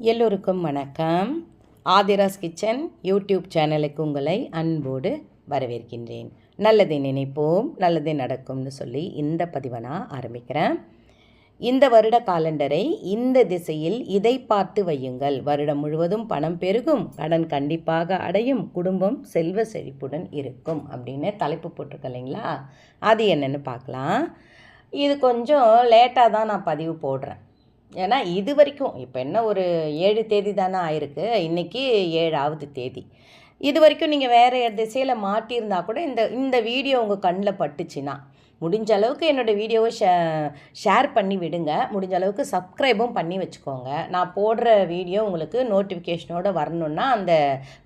எல்லோருக்கும் வணக்கம். Aadhira's kitchen YouTube சேனலுக்கு உங்களை அன்போடு வரவேற்கின்றேன். நல்லதை நினைப்போம் நல்லதே நடக்கும்னு சொல்லி இந்த பதிவை நான் ஆரம்பிக்கிறேன். இந்த வருட காலண்டரை இந்த திசையில் இதை பார்த்து வையுங்கள். வருடம் முழுவதும் பணம் பெருகும் கடன் கண்டிப்பாக அடையும் குடும்பம் செல்வ செழிப்புடன் இருக்கும் அப்படின்னு தலைப்பு போட்டிருக்க இல்லைங்களா? அது என்னென்னு பார்க்கலாம். இது கொஞ்சம் லேட்டாக தான் நான் பதிவு போடுறேன். ஏன்னா இது வரைக்கும் இப்போ என்ன ஒரு ஏழு தேதி தானே ஆயிருக்கு. இன்றைக்கி ஏழாவது தேதி. இது வரைக்கும் நீங்கள் வேறு திசையில் மாட்டியிருந்தா கூட இந்த இந்த வீடியோ உங்கள் கண்ணில் பட்டுச்சுன்னா முடிஞ்ச அளவுக்கு என்னோடய வீடியோவை ஷே ஷேர் பண்ணி விடுங்க. முடிஞ்ச அளவுக்கு சப்ஸ்கிரைபும் பண்ணி வச்சுக்கோங்க. நான் போடுற வீடியோ உங்களுக்கு நோட்டிஃபிகேஷனோட வரணுன்னா அந்த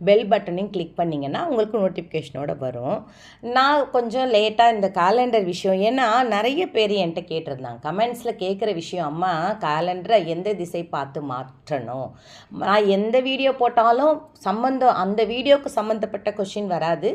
பெல் பட்டனையும் கிளிக் பண்ணிங்கன்னா உங்களுக்கு நோட்டிஃபிகேஷனோட வரும். நான் கொஞ்சம் லேட்டாக இந்த காலண்டர் விஷயம் ஏன்னா நிறைய பேர் என்கிட்ட கேட்டிருந்தாங்க. கமெண்ட்ஸில் கேட்குற விஷயம் அம்மா காலண்டரை எந்த திசை பார்த்து மாற்றணும்? நான் எந்த வீடியோ போட்டாலும் சம்மந்தம் அந்த வீடியோவுக்கு சம்மந்தப்பட்ட கொஷின் வராது.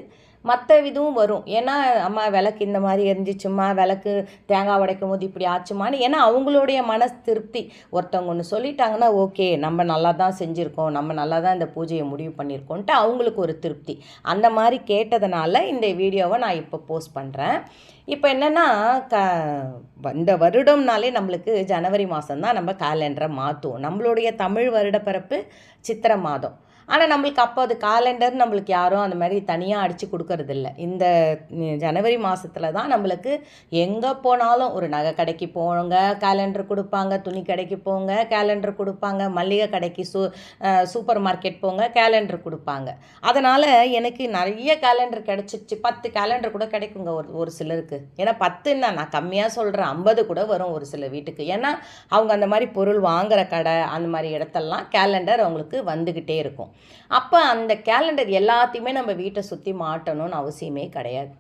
மற்ற இதுவும் வரும். ஏன்னா அம்மா விளக்கு இந்த மாதிரி எரிஞ்சிச்சுமா விளக்கு தேங்காய் உடைக்கும் போது இப்படி ஆச்சுமான்னு ஏன்னா அவங்களுடைய மன திருப்தி. ஒருத்தவங்க ஒன்று சொல்லிட்டாங்கன்னா ஓகே நம்ம நல்லா தான் செஞ்சுருக்கோம் நம்ம நல்லா தான் இந்த பூஜையை முடிவு பண்ணியிருக்கோன்ட்டு அவங்களுக்கு ஒரு திருப்தி. அந்த மாதிரி கேட்டதுனால இந்த வீடியோவை நான் இப்போ போஸ்ட் பண்ணுறேன் இப்போ என்னென்னா க இந்த வருடம்னாலே நம்மளுக்கு ஜனவரி மாதம் தான் நம்ம கேலண்டரை மாற்றுவோம் நம்மளுடைய தமிழ் வருடப்பிறப்பு சித்திரை மாதம். ஆனால் நம்மளுக்கு அப்போ அது காலண்டர் நம்மளுக்கு யாரும் அந்த மாதிரி தனியாக அடித்து கொடுக்கறதில்ல. இந்த ஜனவரி மாதத்தில் தான் நம்மளுக்கு எங்கே போனாலும் ஒரு நகை கடைக்கு போங்க கேலண்டர் கொடுப்பாங்க துணி கடைக்கு போங்க கேலண்டர் கொடுப்பாங்க மளிகை கடைக்கு சூ சூப்பர் மார்க்கெட் போங்க கேலண்டர் கொடுப்பாங்க. அதனால் எனக்கு நிறைய கேலண்டர் கிடச்சிச்சு பத்து கேலண்டர் கூட கிடைக்குங்க ஒரு ஒரு சிலருக்கு. ஏன்னா பத்துன்னா நான் கம்மியாக சொல்கிறேன் ஐம்பது கூட வரும் ஒரு சில வீட்டுக்கு. ஏன்னா அவங்க அந்த மாதிரி பொருள் வாங்குகிற கடை அந்த மாதிரி இடத்தெல்லாம் கேலண்டர் அவங்களுக்கு வந்துக்கிட்டே இருக்கும். அப்போ அந்த கேலண்டர் எல்லாத்தையுமே நம்ம வீட்டை சுற்றி மாட்டணும்னு அவசியமே கிடையாது.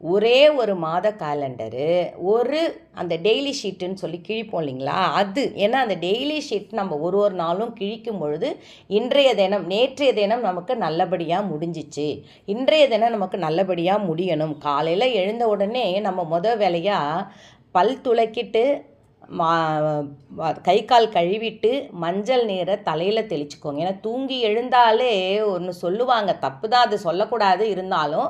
ஒரே ஒரு மாத கேலண்டரு ஒரு அந்த டெய்லி ஷீட்டுன்னு சொல்லி கிழிப்போம் இல்லைங்களா? அது ஏன்னா அந்த டெய்லி ஷீட் நம்ம ஒரு ஒரு நாளும் கிழிக்கும் பொழுது இன்றைய தினம் நேற்றைய தினம் நமக்கு நல்லபடியாக முடிஞ்சிச்சு. இன்றைய தினம் நமக்கு நல்லபடியாக முடியணும். காலையில் எழுந்த உடனே நம்ம முத வேலையாக பல் துளக்கிட்டு மா கை கால் கழுவிட்டு மஞ்சள் நீரை தலையில் தெளிச்சுக்கோங்க. ஏன்னா தூங்கி எழுந்தாலே ஒன்று சொல்லுவாங்க. தப்பு தான் அது சொல்லக்கூடாது இருந்தாலும்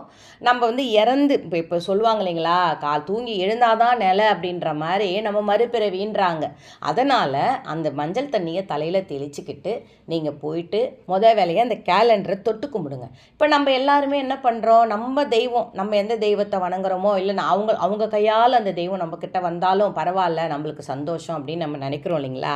நம்ம வந்து இறந்து இப்போ இப்போ சொல்லுவாங்க இல்லைங்களா? கால் தூங்கி எழுந்தாதான் நிலை அப்படின்ற மாதிரி நம்ம மறுபிறவின்றாங்க. அதனால் அந்த மஞ்சள் தண்ணியை தலையில் தெளிச்சுக்கிட்டு நீங்கள் போயிட்டு முத வேலையை அந்த கேலண்டரை தொட்டு கும்பிடுங்க. இப்போ நம்ம எல்லாருமே என்ன பண்ணுறோம் நம்ம தெய்வம் நம்ம எந்த தெய்வத்தை வணங்குறோமோ இல்லை அவங்க அவங்க கையால் அந்த தெய்வம் நம்மக்கிட்ட வந்தாலும் பரவாயில்ல நம்மளுக்கு சந்தோஷம் அப்படின்னு நம்ம நினைக்கிறோம் இல்லைங்களா?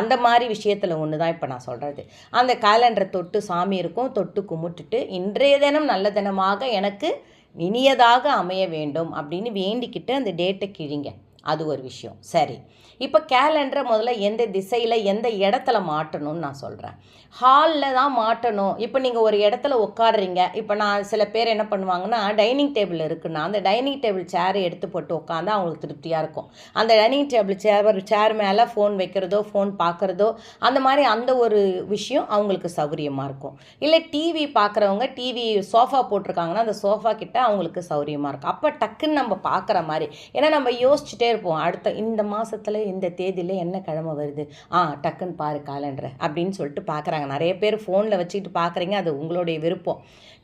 அந்த மாதிரி விஷயத்தில் ஒன்று தான் இப்போ நான் சொல்கிறது அந்த கேலண்டரை தொட்டு சாமி இருக்கும் தொட்டு கும்பிட்டுட்டு இன்றைய தினம் நல்ல தினமாக எனக்கு இனியதாக அமைய வேண்டும் அப்படின்னு வேண்டிக்கிட்டு அந்த டேட்டை கிழிங்க. அது ஒரு விஷயம். சரி. இப்போ கேலண்டரை முதல்ல எந்த திசையில் எந்த இடத்துல மாட்டணும்னு நான் சொல்கிறேன் ஹாலில் தான் மாட்டணும். இப்போ நீங்கள் ஒரு இடத்துல உட்காடுறீங்க இப்போ நான் சில பேர் என்ன பண்ணுவாங்கன்னா டைனிங் டேபிள் இருக்குன்னா அந்த டைனிங் டேபிள் சேரை எடுத்து போட்டு உட்காந்தா அவங்களுக்கு திருப்தியாக இருக்கும். அந்த டைனிங் டேபிள் சேர் சேர் மேலே ஃபோன் வைக்கிறதோ ஃபோன் பார்க்குறதோ அந்த மாதிரி அந்த ஒரு விஷயம் அவங்களுக்கு சௌகரியமாக இருக்கும். இல்லை டிவி பார்க்குறவங்க டிவி சோஃபா போட்டிருக்காங்கன்னா அந்த சோஃபா கிட்ட அவங்களுக்கு சௌகரியமாக இருக்கும். அப்போ டக்குன்னு நம்ம பார்க்குற மாதிரி ஏன்னா நம்ம யோசிச்சுட்டே இருப்போம் அடுத்த இந்த மாதத்தில் இந்த தேதியில் என்ன கிழமை வருது? ஆ டக்குன்னு பாரு காலண்டரை அப்படின்னு சொல்லிட்டு பார்க்குறாங்க நிறைய பேர் ஃபோனில் வச்சுக்கிட்டு பார்க்குறீங்க அது உங்களுடைய விருப்பம்.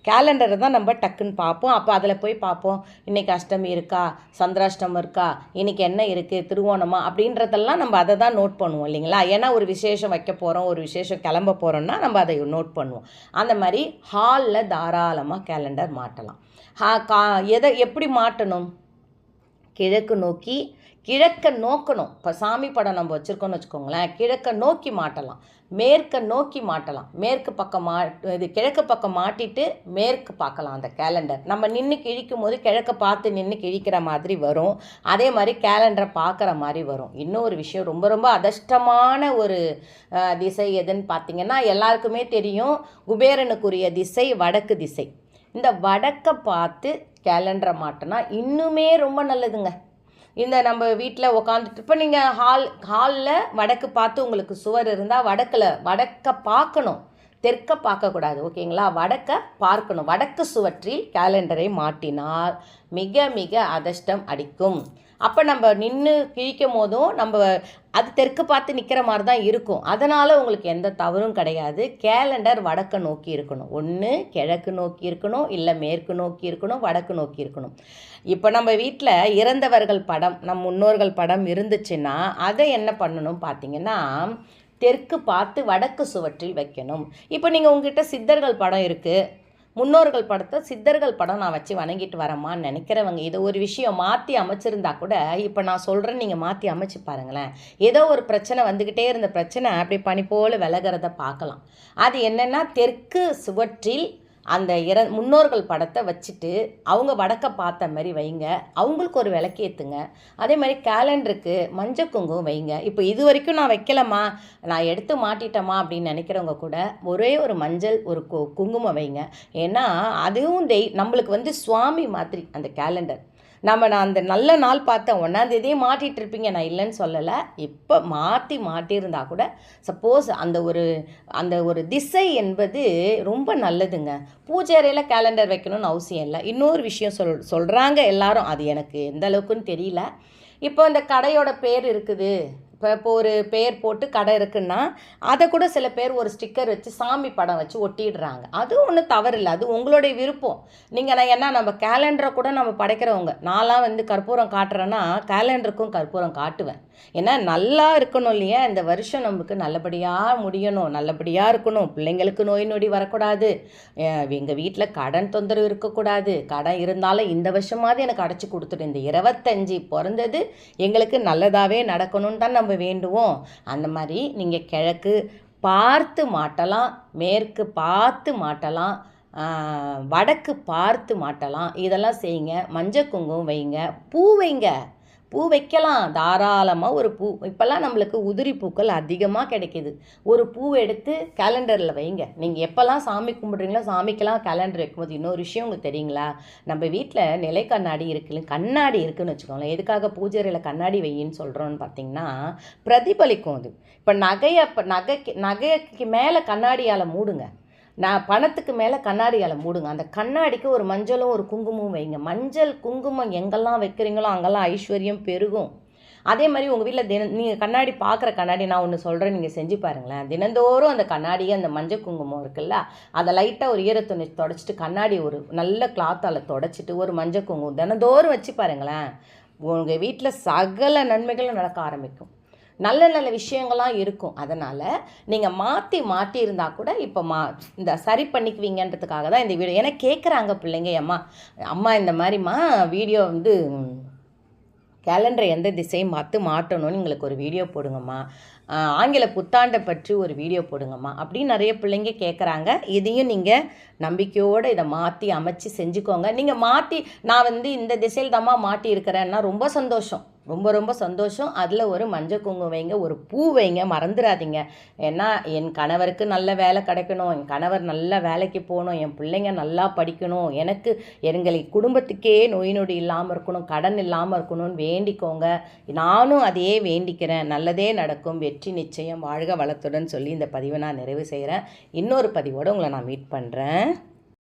கேலண்டரை தான் நம்ம டக்குன்னு பார்ப்போம் அப்போ அதில் போய் பார்ப்போம் இன்றைக்கி அஷ்டமி இருக்கா? சந்திராஷ்டமம் இருக்கா? இன்றைக்கி என்ன இருக்குது திருவோணமா? அப்படின்றதெல்லாம் நம்ம அதை தான் நோட் பண்ணுவோம் இல்லைங்களா? ஏன்னா ஒரு விசேஷம் வைக்க போகிறோம் ஒரு விசேஷம் கிளம்ப போகிறோம்னா நம்ம அதை நோட் பண்ணுவோம். அந்த மாதிரி ஹாலில் தாராளமாக கேலண்டர் மாட்டலாம். ஹா கா எதை எப்படி மாட்டணும்? கிழக்கு நோக்கி கிழக்க நோக்கணும். இப்போ சாமி படம் நம்ம வச்சுருக்கோம்னு வச்சுக்கோங்களேன். கிழக்க நோக்கி மாட்டலாம். மேற்க நோக்கி மாட்டலாம். மேற்கு பக்கம் மா இது கிழக்கு பக்கம் மாட்டிட்டு மேற்கு பார்க்கலாம் அந்த கேலண்டர் நம்ம நின்று கிழிக்கும் போது கிழக்க பார்த்து நின்று கிழிக்கிற மாதிரி வரும். அதே மாதிரி கேலண்டரை பார்க்குற மாதிரி வரும். இன்னொரு விஷயம் ரொம்ப ரொம்ப அதிர்ஷ்டமான ஒரு திசை எதுன்னு பார்த்தீங்கன்னா எல்லாருக்குமே தெரியும். குபேரனுக்குரிய திசை வடக்கு திசை. இந்த வடக்கை பார்த்து கேலண்டரை மாட்டினா இன்னுமே ரொம்ப நல்லதுங்க. இந்த நம்ம வீட்டில் உக்காந்துட்டு இப்போ நீங்கள் ஹால் ஹாலில் வடக்கு பார்த்து உங்களுக்கு சுவர் இருந்தால் வடக்கில் வடக்க பார்க்கணும். தெற்க பார்க்கக்கூடாது ஓகேங்களா? வடக்க பார்க்கணும். வடக்கு சுவற்றில் கேலண்டரை மாட்டினால் மிக மிக அதிர்ஷ்டம் அடிக்கும் அப்போ நம்ம நின்று கிழிக்கும் போதும் நம்ம அது தெற்கு பார்த்து நிற்கிற மாதிரி தான் இருக்கும். அதனால் உங்களுக்கு எந்த தவறும் கிடையாது. கேலண்டர் வடக்கு நோக்கி இருக்கணும். ஒன்று கிழக்கு நோக்கி இருக்கணும். இல்லை மேற்கு நோக்கி இருக்கணும். வடக்கு நோக்கி இருக்கணும். இப்போ நம்ம வீட்டில் இறந்தவர்கள் படம் நம் முன்னோர்கள் படம் இருந்துச்சுன்னா அதை என்ன பண்ணணும் பார்த்தீங்கன்னா தெற்கு பார்த்து வடக்கு சுவற்றில் வைக்கணும். இப்போ நீங்கள் உங்ககிட்ட சித்தர்கள் படம் இருக்குது முன்னோர்கள் படத்தை சித்தர்கள் படம் நான் வச்சு வணங்கிட்டு வரமான்னு நினைக்கிறவங்க இதை ஒரு விஷயம் மாற்றி அமைச்சிருந்தா கூட இப்போ நான் சொல்கிறேன் நீங்கள் மாற்றி அமைச்சு பாருங்களேன். ஏதோ ஒரு பிரச்சனை வந்துக்கிட்டே இருந்த பிரச்சனை அப்படி பனி போல் விலகிறத பார்க்கலாம். அது என்னென்னா தெற்கு சுவற்றில் அந்த இற முன்னோர்கள் படத்தை வச்சுட்டு அவங்க வடக்க பார்த்த மாதிரி வைங்க. அவங்களுக்கு ஒரு விளக்கேற்றுங்க அதே மாதிரி கேலண்டருக்கு மஞ்சள் குங்குமம் வைங்க. இப்போ இது வரைக்கும் நான் வைக்கலம்மா. நான் எடுத்து மாட்டிட்டேம்மா அப்படின்னு நினைக்கிறவங்க கூட ஒரே ஒரு மஞ்சள் ஒரு கு குங்குமம் வைங்க. ஏன்னா அதுவும் தெய் நம்மளுக்கு வந்து சுவாமி மாதிரி அந்த கேலண்டர். நம்ம நான் அந்த நல்ல நாள் பார்த்தேன் ஒன்றாந்தேதியே மாட்டிகிட்டு இருப்பீங்க நான் இல்லைன்னு சொல்லலை. இப்போ மாற்றி மாட்டியிருந்தா கூட சப்போஸ் அந்த ஒரு அந்த ஒரு திசை என்பது ரொம்ப நல்லதுங்க. பூஜை அறையில் கேலண்டர் வைக்கணும்னு அவசியம் இல்லை. இன்னொரு விஷயம் சொல் சொல்கிறாங்க எல்லாரும். அது எனக்கு எந்த அளவுக்குன்னு தெரியல. இப்போ இந்த கடையோட பேர் இருக்குது. இப்போ இப்போ ஒரு பேர் போட்டு கடை இருக்குன்னா அதை கூட சில பேர் ஒரு ஸ்டிக்கர் வச்சு சாமி படம் வச்சு ஒட்டிடுறாங்க. அது ஒன்றும் தவறு இல்லை அது உங்களுடைய விருப்பம். நீங்கள் நான் என்ன நம்ம கேலண்டரை கூட நம்ம படைக்கிறவங்க. நான்லாம் வந்து கற்பூரம் காட்டுறேன்னா கேலண்டருக்கும் கற்பூரம் காட்டுவேன். ஏன்னா நல்லா இருக்கணும் இல்லையா? இந்த வருஷம் நமக்கு நல்லபடியாக முடியணும். நல்லபடியாக இருக்கணும். பிள்ளைங்களுக்கு நோய் நொடி வரக்கூடாது. எங்கள் வீட்டில் கடன் தொந்தரவு இருக்கக்கூடாது. கடன் இருந்தாலும் இந்த வருஷமாவது எனக்கு அடைச்சி கொடுத்துட்டு இந்த இருபத்தஞ்சி பிறந்தது எங்களுக்கு நல்லதாகவே நடக்கணும்னு தான் நம்ம வேண்டுவோம். அந்த மாதிரி நீங்கள் கிழக்கு பார்த்து மாட்டலாம் மேற்கு பார்த்து மாட்டலாம் வடக்கு பார்த்து மாட்டலாம். இதெல்லாம் செய்யுங்க. மஞ்சள் குங்குமம் வைங்க. பூ வைங்க. பூ வைக்கலாம். தாராளமாக ஒரு பூ. இப்போல்லாம் நம்மளுக்கு உதிரி பூக்கள் அதிகமாக கிடைக்கிது. ஒரு பூ எடுத்து கேலண்டரில் வைங்க. நீங்கள் எப்போல்லாம் சாமி கும்பிட்றீங்களோ சாமிக்கெல்லாம் கேலண்டர் வைக்கும்போது இன்னொரு விஷயம் உங்களுக்கு தெரியுங்களா? நம்ம வீட்டில் நிலை கண்ணாடி இருக்குல்ல கண்ணாடி இருக்குதுன்னு வச்சுக்கோங்களேன். எதுக்காக பூஜைறையில் கண்ணாடி வையின்னு சொல்கிறோன்னு பார்த்தீங்கன்னா பிரதிபலிக்கும் அது. இப்போ நகையை நகைக்கு நகைக்கு மேலே கண்ணாடியால் மூடுங்க. நான் பணத்துக்கு மேலே கண்ணாடியால் மூடுங்க. அந்த கண்ணாடிக்கு ஒரு மஞ்சளும் ஒரு குங்குமமும் வைங்க. மஞ்சள் குங்குமம் எங்கெல்லாம் வைக்கிறீங்களோ அங்கெல்லாம் ஐஸ்வர்யம் பெருகும். அதே மாதிரி உங்கள் வீட்டில் தின நீங்கள் கண்ணாடி பார்க்குற கண்ணாடி நான் ஒன்று சொல்கிறேன் நீங்கள் செஞ்சு பாருங்களேன். தினந்தோறும் அந்த கண்ணாடியை அந்த மஞ்சள் குங்குமம் இருக்குல்ல அதை லைட்டாக ஒரு ஈரத்துணி தொடச்சிட்டு கண்ணாடி ஒரு நல்ல கிளாத்தால் தொடச்சிட்டு ஒரு மஞ்சள் குங்குமம் தினந்தோறும் வச்சு பாருங்களேன் உங்கள் வீட்டில் சகல நன்மைகளும் நடக்க ஆரம்பிக்கும். நல்ல நல்ல விஷயங்கள்லாம் இருக்கும். அதனால் நீங்கள் மாற்றி மாற்றி இருந்தால் கூட இப்போ மா இந்த சரி பண்ணிக்குவீங்கன்றதுக்காக தான் இந்த வீடியோ. ஏன்னா கேட்குறாங்க பிள்ளைங்க அம்மா. அம்மா இந்த மாதிரிம்மா வீடியோ வந்து கேலண்டரை எந்த திசையும் பார்த்து மாட்டணும்னு எங்களுக்கு ஒரு வீடியோ போடுங்கம்மா. ஆங்கில புத்தாண்டை பற்றி ஒரு வீடியோ போடுங்கம்மா. அப்படின்னு நிறைய பிள்ளைங்க கேட்குறாங்க இதையும் நீங்கள் நம்பிக்கையோடு இதை மாற்றி அமைச்சு செஞ்சுக்கோங்க. நீங்கள் மாற்றி நான் வந்து இந்த திசையில் தாம்மா மாட்டி இருக்கிறேன்னா ரொம்ப சந்தோஷம். ரொம்ப ரொம்ப சந்தோஷம். அதில் ஒரு மஞ்சள் குங்குமம் வைங்க ஒரு பூ வைங்க. மறந்துடாதீங்க ஏன்னா என் கணவருக்கு நல்ல வேலை கிடைக்கணும். என் கணவர் நல்ல வேலைக்கு போகணும். என் பிள்ளைங்க நல்லா படிக்கணும். எனக்கு எங்களை குடும்பத்துக்கே நோய் நொடி இல்லாமல் இருக்கணும். கடன் இல்லாமல் இருக்கணும்னு வேண்டிக்கோங்க. நானும் அதையே வேண்டிக்கிறேன். நல்லதே நடக்கும். வெற்றி நிச்சயம். வாழ்க வளத்துடன் சொல்லி இந்த பதிவை நான் நிறைவு செய்கிறேன் இன்னொரு பதிவோடு உங்களை நான் மீட் பண்ணுறேன்